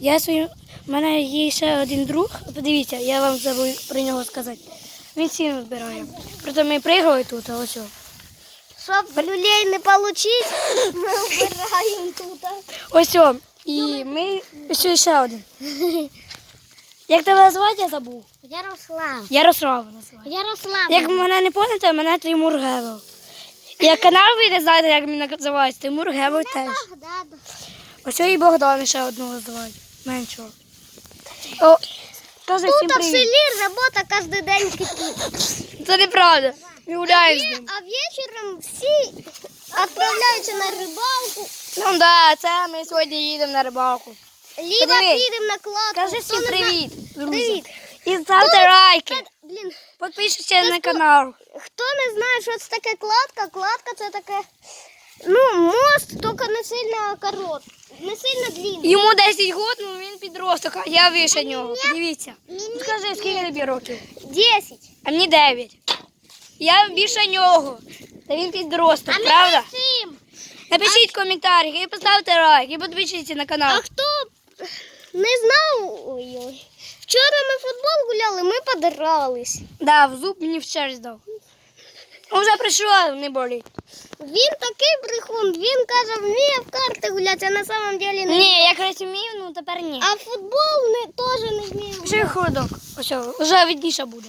Я свою. У мене є ще один друг. Подивіться, я вам забув про нього сказати. Він сіно збирає. Проте ми пригали тут, а ось. Щоб люлей не получить, ми вбираємо тут. Ось. о. І ми. Ще, ще один. Як тебе звати, я забув. Ярослав. Ярослав називає. Ярослав. Як мене не пам'ятаєте, мене Тимур Гевел. Як канал ви не знаєте, як він називається, Тимур Гевел теж. Богдан. Ось і Богдан ще одного звати. Меншого. О, всім Тут в привіт. селі робота кожен день кипить. Це неправда. Ми гуляємо з ним. А вечором всі відправляються на рибалку, Ну да, це ми сьогодні їдемо на рибалку. Подивись. підемо на кладку. Скажи Хто всім не привіт, друзі. Привіт. І ставте лайки. Блін, Підпишіться на канал. хто не знає, що це таке кладка, кладка це таке, ну, мост, тільки не сильно короткий, не сильно длинний. Йому 10 років, ну він підросток, а я вище нього. Подивіться. Ну, Скажи, скільки тобі років? 10. А мені 9. Я більше нього. Та він підросток, правда? Сім. Напишіть в коментарях і поставте лайк, і підпишіться на канал. А хто не знав, ой-ой. Вчора ми в футбол гуляли, ми подрались. Да, в зуб мені в черзь дав. Уже прийшло, не болить. Він такий брехун, він каже, вміє в карти гуляти, а на самом деле не. Ні, я колись вмів, ну тепер ні. А футбол не, теж не вміє. Ще ходок. Ось, вже видніше буде.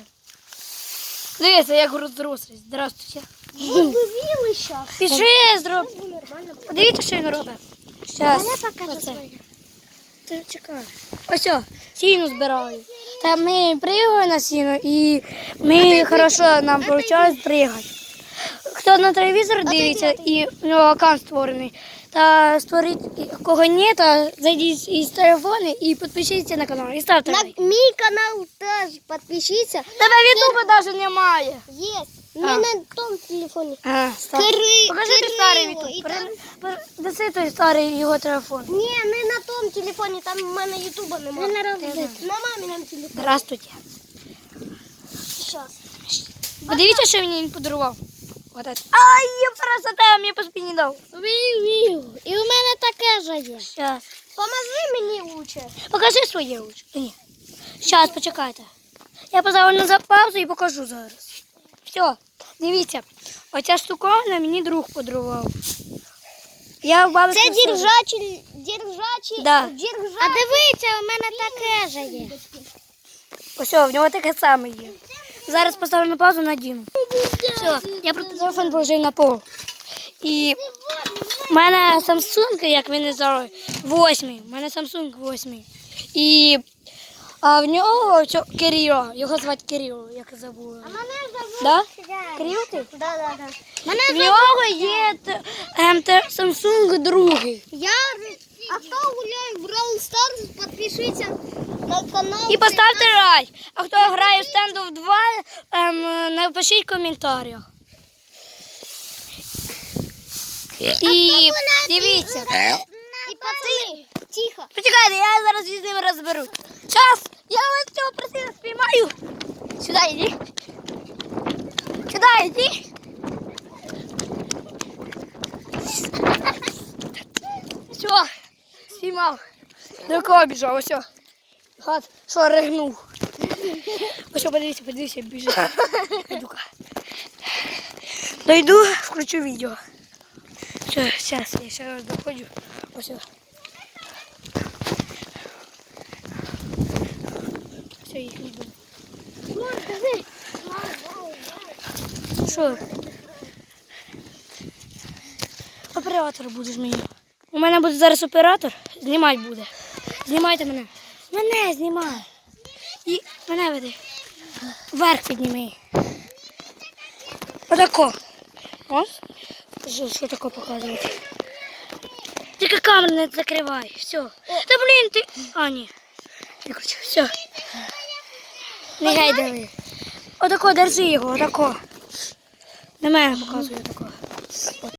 Дивіться, як розрослись. Здравствуйте. Побили щас. Пішли, зроб. Подивіться, що він робить. Щас. Я покажу Оце. своє. Ти чекай. Ось, о, сіно збираю. Та ми пригаємо на сіно і ми хорошо нам виходить пригати. Хто на телевізор дивиться і у нього аккаунт створений, та створіть, кого ні, то зайдіть із телефону і підпишіться на канал. І ставте На лайк. мій канал теж підпишіться. Тебе ютуба навіть немає. Є. Не на тому телефоні. А, стар. Кири- Покажи Кирило, старий і ютуб. там- той старий його телефон. Ні, не на телефоні, там в мене ютуба немає. Не на маминому телефоні. Здравствуйте. Щас. Подивіться, що мені він подарував. Вот это. Ай, я красота, мені по спині дав. І у мене таке же є. Щас. Поможи мені лучше. Покажи своє лучше. Ні. Щас, почекайте. Я поставлю на паузу і покажу зараз. Все, дивіться. Оця штуковина мені друг подарував. Я в бабушки Це держачі, держачі, Да. держачі. А дивіться, у мене таке же є. Ось, в нього таке саме є. Зараз поставлю на паузу надіну. Все, я просто телефон положив на пол. І в мене Samsung, як не знали, восьмий. У мене Samsung восьмий. І а в нього Кирило, його звати Кирило, як я забула. Мене зовут Да? Кирило ти? Да, да, да. Мене В нього є т- ем, Samsung другий. Я, а хто гуляє в Brawl Stars, підпишіться на канал. І поставте лайк. А хто грає в стендов 2, ем, напишіть в коментарях. І дивіться. І пацани, тихо. Почекайте, я зараз з ним розберусь. Час, я вас цього просила спіймаю. Сюди йди. Сюди йди. Все, спіймав. До кого біжав, ось. Гад, що ригнув. Ось, подивіться, подивіться, біжить. Йду-ка. Дойду, включу відео. Все, зараз, я ще раз доходжу. Ось. Все, їх йду. Що? Оператор будеш мені. У мене буде зараз оператор, знімати буде. Знімайте мене. Мене знімай. І мене веди. Вверх підніми. Отако. О? Що, таке показувати? Тільки камеру не закривай. Все. Та блін ти. А, ні. Виключу. Все. Не гайдали. Отако, держи його, отако. На мене показує отако.